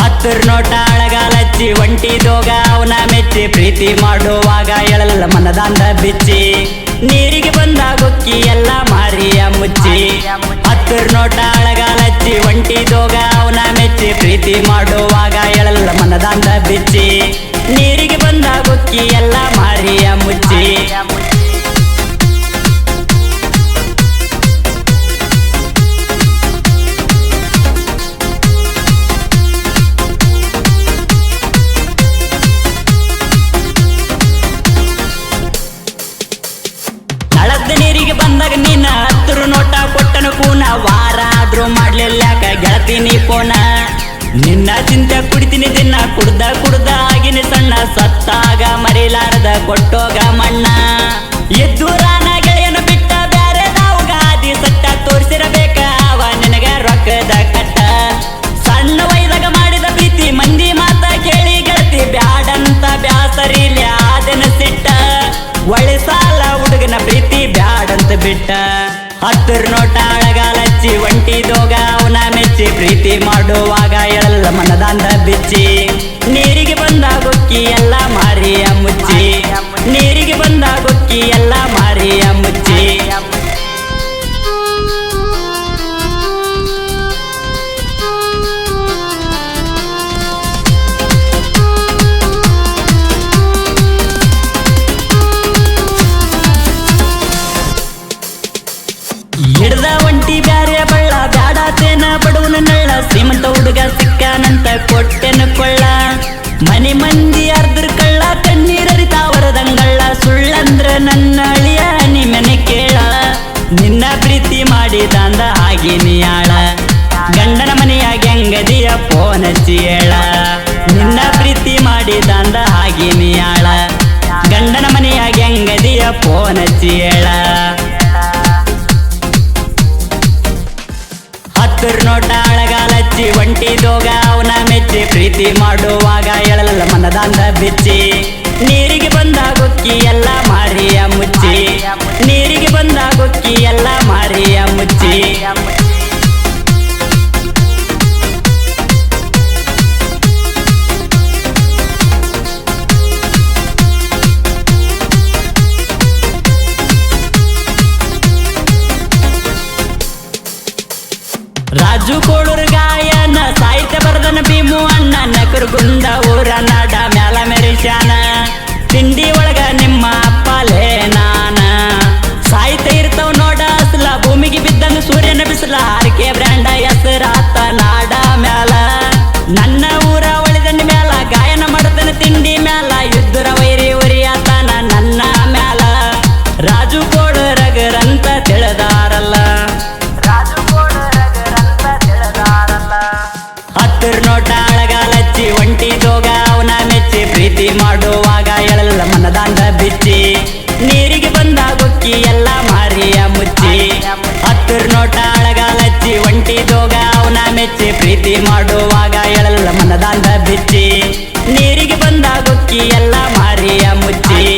ಹತ್ತರ್ ನೋಟ ಅಳಗಾಲಚ್ಚಿ ಒಂಟಿದೋಗ ಅವನ ಮೆಚ್ಚಿ ಪ್ರೀತಿ ಮಾಡುವಾಗ ಎಳಲ್ಲ ಮನದಾಂದ ಬಿಚ್ಚಿ. ನೀರಿಗೆ ಬಂದ ಗೊಕ್ಕಿ ಎಲ್ಲ ಮಾರಿಯ ಮುಚ್ಚಿ. ಹತ್ತರ್ ನೋಟ ಅಳಗಾಲಚ್ಚಿ ಒಂಟಿದೋಗ ಅವನ ಮೆಚ್ಚಿ, ಪ್ರೀತಿ ಮಾಡುವಾಗ ಎಳಲ್ಲ ಮನದಾಂದ ಬಿಚ್ಚಿ. ನೀರಿಗೆ ಗೆಳತೀನಿ ನಿನ್ನ ಚಿಂತೆ ಕುಡಿತೀನಿ, ದಿನ ಕುಡ್ದ ಕುಡ್ದ ಆಗಿನ ಸಣ್ಣ ಸತ್ತಾಗ ಮರಿಲಾರದ ಕೊಟ್ಟೋಗ ಮಣ್ಣ. ಎದ್ದೂರಾನ ಗೆಳೆಯನ ಬಿಟ್ಟ ಬ್ಯಾರೆ ಗಾದಿ ಸಟ್ಟ ತೋರಿಸಿರಬೇಕ, ಅವ ನಿನಗ ರೊಕ್ಕದ ಕಟ್ಟ. ಸಣ್ಣ ವಯದಾಗ ಮಾಡಿದ ಪ್ರೀತಿ, ಮಂದಿ ಮಾತ ಕೇಳಿ ಗೆಳತಿ, ಬ್ಯಾಡಂತ ಬ್ಯಾಸರಿಲಿ ಆದನ ಸಿಟ್ಟ. ಒಳ್ಳೆ ಸಾಲ ಹುಡುಗನ ಪ್ರೀತಿ ಬ್ಯಾಡಂತ ಬಿಟ್ಟ. ಹತ್ತಿರ ನೋಟ ಮನದಾಂದ ಬಿಚ್ಚಿ ನೀರಿಗೆ ಬಂದ ಬುಕ್ಕಿ ಎಲ್ಲ ಮಾರಿಯ ಮುಚ್ಚಿ. ಕೊಟ್ಟೆನ ಕೊಳ್ಳ. ಮನೆ ಮಂದಿ ಅರ್ದ್ರ ಕಳ್ಳ ಕಣ್ಣೀರರಿತಾವರದಂಗಳ್ಳ ಸುಳ್ಳಂದ್ರ ನನ್ನ ಅಳಿಯ ನಿಮನೆ ಕೇಳ. ನಿನ್ನ ಪ್ರೀತಿ ಮಾಡಿದಂದ ಹಾಗೆ ನೀಯಾಳ ಗಂಡನ ಮನೆಯ ಹೆಂಗದಿಯ ಫೋನ್ ಹೇಳ. ನಿನ್ನ ಪ್ರೀತಿ ಮಾಡಿದಂದ ಹಾಗೆ ನೀಯಾಳ ಗಂಡನ ಮನೆಯ ಹೆಂಗದಿಯ ಫೋನ್ ಹೇಳ. ಹತ್ತರ್ ನೋಟ, ಅಳಗಾಲಚ್ಚಿ ಒಂಟಿದೋಗ ಅವನ ಮೆಚ್ಚಿ ಪ್ರೀತಿ ಮಾಡುವಾಗ ಎಳಲಲ್ಲ ಮನದಾಂದ ಬಿಚ್ಚಿ. ನೀರಿಗೆ ಬಂದ ಗೊಕ್ಕಿ ಎಲ್ಲ ಮಾರಿಯ ಮುಚ್ಚಿ. ನೀರಿಗೆ ಬಂದ ಗೊಕ್ಕಿ ಎಲ್ಲ ಮಾರಿಯ ಮುಚ್ಚಿ. ರಾಜು ಕೋಳೂರ್ ಗಾಯನ, ಸಾಹಿತ್ಯ ಬರ್ದನ ಭೀಮು ಅಣ್ಣ, ನಕರು ಗುಂದ ಊರ ನಾಡ, ಮ್ಯಾಲ ಮೆರಿಶಾನ ತಿಂಡಿ ಒಳಗ ನಿಮ್ಮ ಅಪ್ಪಲೇ ನಾನ. ಸಾಹಿತ್ಯ ಇರ್ತಾವ ನೋಡ, ಅಸಲ ಭೂಮಿಗೆ ಬಿದ್ದಂಗ ಸೂರ್ಯನ ಬಿಸಿಲ, ಹಾರಿಕೆ ಬ್ರ್ಯಾಂಡ ಎಳಲ್ಲ ಮನದಾಂದ ಬಿಚ್ಚಿ ನೀರಿಗೆ ಬಂದ ಗೊಕ್ಕಿ ಎಲ್ಲ ಮಾರಿಯ ಮುಚ್ಚಿ. ಹತ್ತರ ನೋಟ ಅಳಗಾಲಚ್ಚಿ ಒಂಟಿದೋಗ ಅವನ ಮೆಚ್ಚಿ ಪ್ರೀತಿ ಮಾಡುವಾಗ ಎಳೆಲ್ಲ ಮನದಾಂದ ಬಿಚ್ಚಿ ನೀರಿಗೆ ಬಂದ ಗೊಕ್ಕಿ ಎಲ್ಲ ಮಾರಿಯ ಮುಚ್ಚಿ.